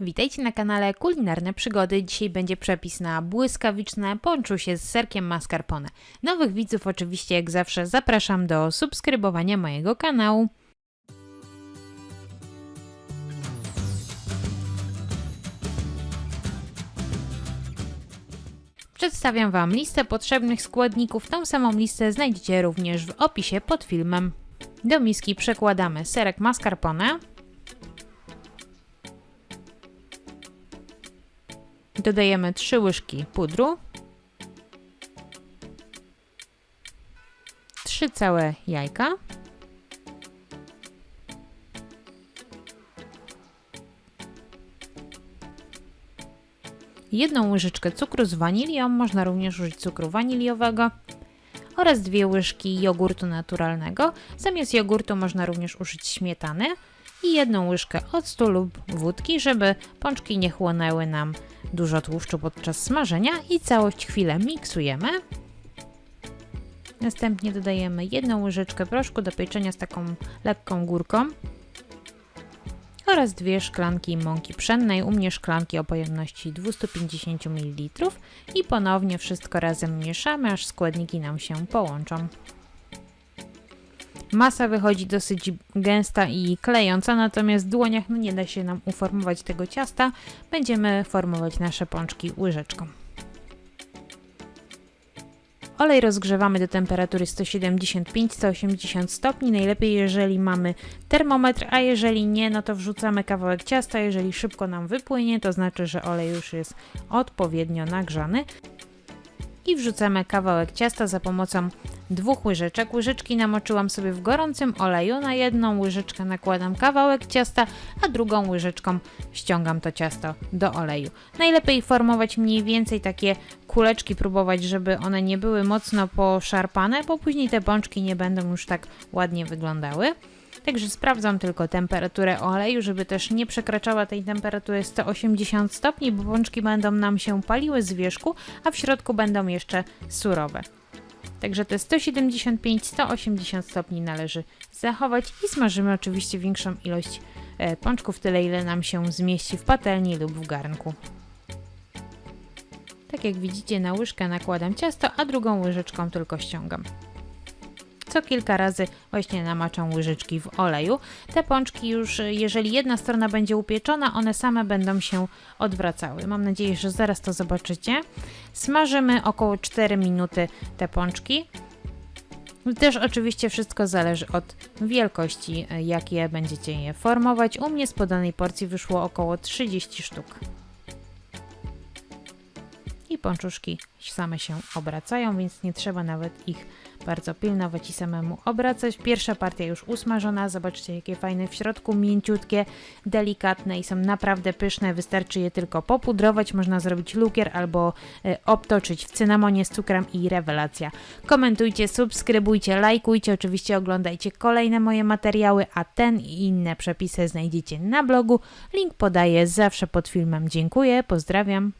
Witajcie na kanale Kulinarne Przygody. Dzisiaj będzie przepis na błyskawiczne ponczusie z serkiem mascarpone. Nowych widzów oczywiście jak zawsze zapraszam do subskrybowania mojego kanału. Przedstawiam Wam listę potrzebnych składników. Tą samą listę znajdziecie również w opisie pod filmem. Do miski przekładamy serek mascarpone, Dodajemy 3 łyżki pudru, 3 całe jajka, jedną łyżeczkę cukru z wanilią, można również użyć cukru waniliowego oraz dwie łyżki jogurtu naturalnego. Zamiast jogurtu można również użyć śmietany i jedną łyżkę octu lub wódki, żeby pączki nie chłonęły nam dużo tłuszczu podczas smażenia i całość chwilę miksujemy. Następnie dodajemy jedną łyżeczkę proszku do pieczenia z taką lekką górką oraz dwie szklanki mąki pszennej, u mnie szklanki o pojemności 250 ml i ponownie wszystko razem mieszamy, aż składniki nam się połączą. Masa wychodzi dosyć gęsta i klejąca, natomiast w dłoniach no nie da się nam uformować tego ciasta. Będziemy formować nasze pączki łyżeczką. Olej rozgrzewamy do temperatury 175-180 stopni. Najlepiej, jeżeli mamy termometr, a jeżeli nie, no to wrzucamy kawałek ciasta. Jeżeli szybko nam wypłynie, to znaczy, że olej już jest odpowiednio nagrzany. I wrzucamy kawałek ciasta za pomocą dwóch łyżeczek. Łyżeczki namoczyłam sobie w gorącym oleju. Na jedną łyżeczkę nakładam kawałek ciasta, a drugą łyżeczką ściągam to ciasto do oleju. Najlepiej formować mniej więcej takie kuleczki, próbować, żeby one nie były mocno poszarpane, bo później te pączki nie będą już tak ładnie wyglądały. Także sprawdzam tylko temperaturę oleju, żeby też nie przekraczała tej temperatury 180 stopni, bo pączki będą nam się paliły z wierzchu, a w środku będą jeszcze surowe. Także te 175-180 stopni należy zachować i smażymy oczywiście większą ilość e, pączków, tyle ile nam się zmieści w patelni lub w garnku. Tak jak widzicie na łyżkę nakładam ciasto, a drugą łyżeczką tylko ściągam. Co kilka razy właśnie namaczam łyżeczki w oleju. Te pączki już, jeżeli jedna strona będzie upieczona, one same będą się odwracały. Mam nadzieję, że zaraz to zobaczycie. Smażymy około 4 minuty te pączki. Też oczywiście wszystko zależy od wielkości, jakie będziecie je formować. U mnie z podanej porcji wyszło około 30 sztuk. Pączuszki same się obracają, więc nie trzeba nawet ich bardzo pilnować i samemu obracać. Pierwsza partia już usmażona, zobaczcie jakie fajne w środku, mięciutkie, delikatne i są naprawdę pyszne. Wystarczy je tylko popudrować, można zrobić lukier albo y, obtoczyć w cynamonie z cukrem i rewelacja. Komentujcie, subskrybujcie, lajkujcie, oczywiście oglądajcie kolejne moje materiały, a ten i inne przepisy znajdziecie na blogu. Link podaję zawsze pod filmem. Dziękuję, pozdrawiam.